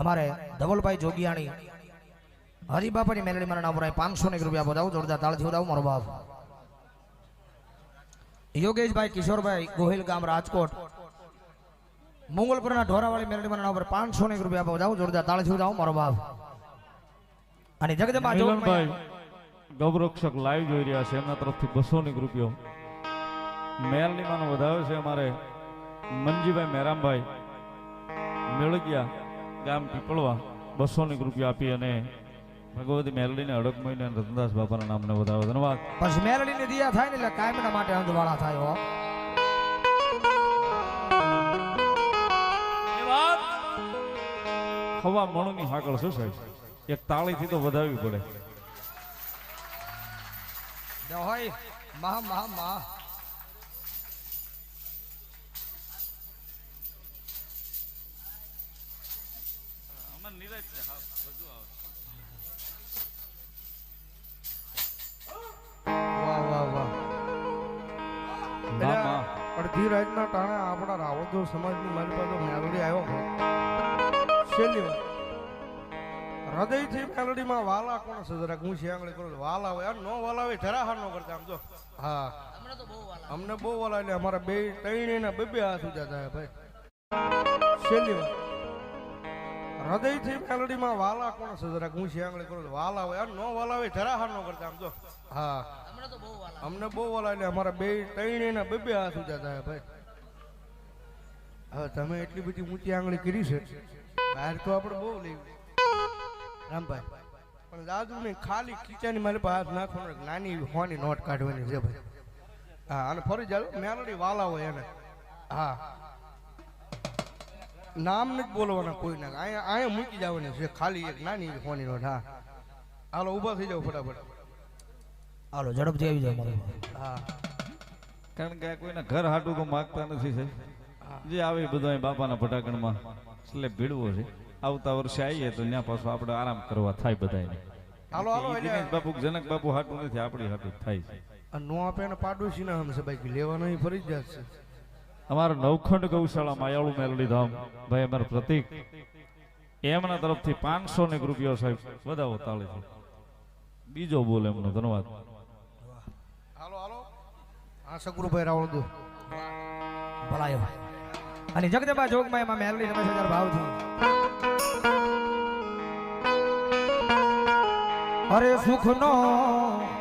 અમારે ધવલભાઈ જોગિયાણી. હરિબાપાની મેલડી મારા નામ પર પાંચસો ને એક રૂપિયા બતાવું જોરદાર તાળ બતાવું મારો બાપ. યોગેશભાઈ કિશોરભાઈ ગોહિલ ગામ રાજકોટ. મંગલપુરના ઢોરાવાળી મેલડી મારા નામ પર પાંચસો ને રૂપિયા બતાવું જોરદાર તાળ બતાવું મારો બાપ. અને જગદંબા જોગમાયા ગૌરક્ષક લાઈવ જોઈ રહ્યા છે એમના તરફથી બસો ની રૂપિયો. મેલનીમાનો વધાવ્યો છે અમારે મનજીભાઈ મેરામભાઈ. મેળગિયા. ગામ પીપળવા બસોની રૂપિયા આપી અને ભગવતી મેલડીને અડગ મહિને રતનદાસ બાપાના નામને વધારો. ધન્યવાદ. પછી મેલડીને દિયા થાય ને એટલે કાયમના માટે અંધવાળા થાય હો. ખવા મણુની હાકળ શું સાહેબ એક તાળીથી તો વધારવી પડે. હોય મહા મહા મહા રાતના ટાણે આપણા રાવળદેવ સમાજની મારી પાસે મેલડી આવ્યો છેલ્લી વાર હૃદયથી મેલડીમાં વાલા કોણ છે જરાક હું શિયાંગળી કરું. વાલા હોય યાર નો વાલા હોય જરા હાર નો કરતા આમ જો. હા. અમને બહુ વાલા એટલે અમારા બે ત્રણ ને બે બે હાથ ઉજા થાય ભાઈ. છેલ્લી વાર હૃદયથી મેલડીમાં વાલા કોણ છે જરાક હું શિયાંગળી કરું. વાલા હોય યાર નો વાલા હોય જરા હાર નો કરતા આમ જો. હા. અમને બહુ વાલા એટલે અમારા બે ત્રણ ને બે બે હાથ ઉજા થાય ભાઈ. હવે તમે એટલી બધી ઊંચી આંગળી કરી છે, બહાર તો આપણે બહુ લેવું રામભાઈ, પણ દાદુ ને ખાલી ખીચાની મારી હાથ નાખવાનો નાની હોની નોટ કાઢવાની છે ભાઈ. હા, અને ફરી જાવ મેલડી વાલા હોય એને. હા. નામ નથી બોલવાના કોઈના. અહીંયા અહીંયા મૂકી જવાની છે, ખાલી એક નાની હોની નોટ, હા. હાલો, ઊભા થઈ જાવ ફટાફટ. હાલો ઝડપથી આવી જાવ મારે હા. કારણ કે કોઈના ઘર હાટું તો માગતા નથી સાહેબ. જે આવે એ બધા બાપાના ફટાકણમાં એટલે ભીડવો છે. આવતા વર્ષે આવીએ તો ત્યાં પાછું આપણે આરામ કરવા થાય બધાને હાલો હાલો દિનેશ બાપુ જનક બાપુ હાટું નથી આપણી હાટું થાય છે. આ નો આપે ને પાડોશી ના હમશે ભાઈ લેવાનો ફરજિયાત છે અમારા નવખંડ ગૌશાળા માયાળુ મેલડી ધામ ભાઈ અમારો પ્રતિક. એમના તરફથી પાંચસો ને રૂપિયા સાહેબ વધાવો તાળી છે. બીજો બોલ એમનો ધન્યવાદ. હા સગુરુભાઈ રાવળ દો ભલાયો. અને જગદંબા જોગમાં એમાં મેલડી રમેશ હજાર ભાવથી. અરે સુખ નો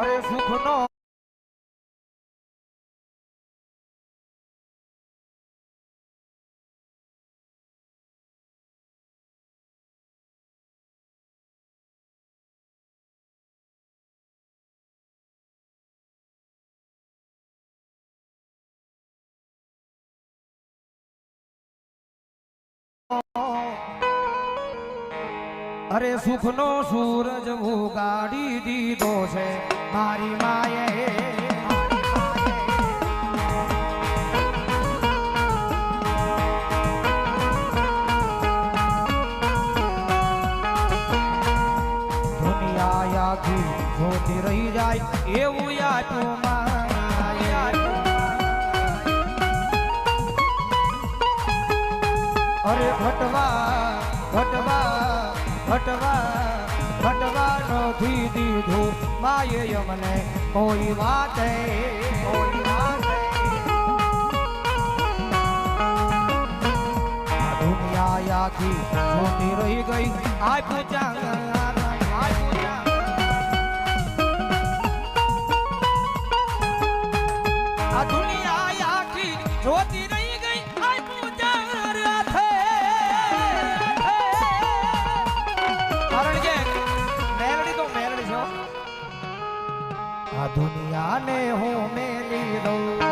અરે સુખનો. અરે સુખનો સૂરજ ઉગાડી દીધો છે. મારી માએ અરે ભટવા ભટવા ભટવા ઘટવા નથી દીધું. માયે મને કોઈ વાતે કોઈ વાતે. દુનિયા આખી જોતી રહી ગઈ. આ પૂજા દુનિયાને હું મેલી દઉં.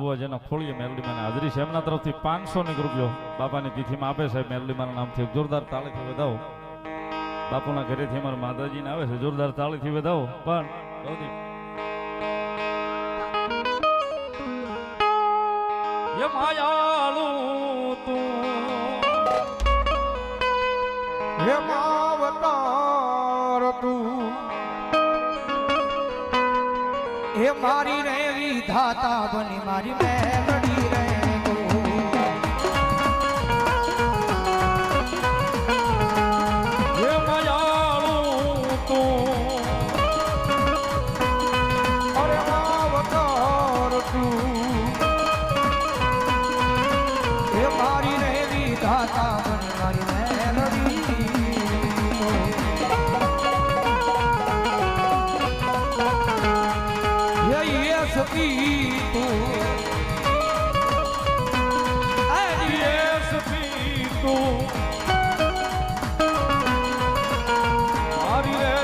જોવા જેના ખોળીએ મેલડીમાની હાજરી છે. એમના તરફથી પાંચસો ની રૂપિયો બાપાની તિથિમાં આપે છે. મેલડીમાના નામથી જોરદાર તાળીથી વધાવો. બાપુના ઘરેથી અમારા માતાજીને આવે છે. જોરદાર તાળીથી વધાવો. પણ સૌથી માયાળુ તું. હે માવતાર હે મારી રે વિધાતા બની મારી મેલડી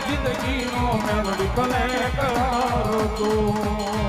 જિંદગીનો મેલડી કલે કરારો તું.